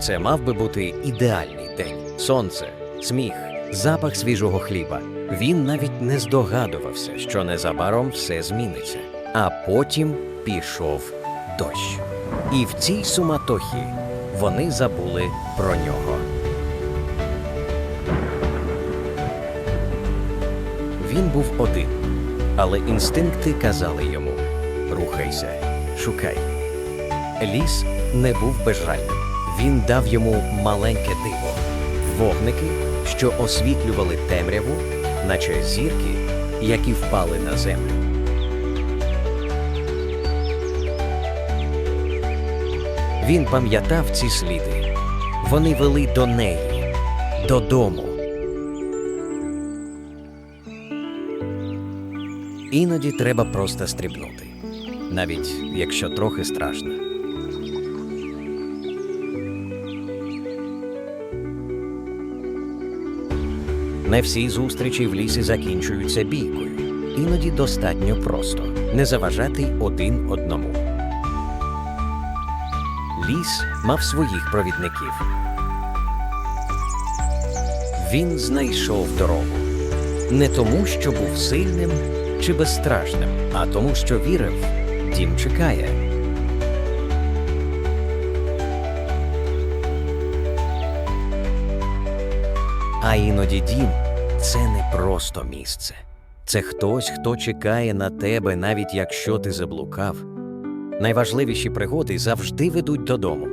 Це мав би бути ідеальний день. Сонце, сміх, запах свіжого хліба. Він навіть не здогадувався, що незабаром все зміниться. А потім пішов дощ. І в цій суматохі вони забули про нього. Він був один, але інстинкти казали йому: рухайся, шукай. Ліс не був безжальним. Він дав йому маленьке диво вогники, що освітлювали темряву, наче зірки, які впали на землю. Він пам'ятав ці сліди. Вони вели до неї, додому. Іноді треба просто стрибнути, навіть якщо трохи страшно. Не всі зустрічі в лісі закінчуються бійкою. Іноді достатньо просто не заважати один одному. Ліс мав своїх провідників. Він знайшов дорогу не тому, що був сильним чи безстрашним, а тому, що вірив, дім чекає. А іноді дім це не просто місце. Це хтось, хто чекає на тебе, навіть якщо ти заблукав. Найважливіші пригоди завжди ведуть додому.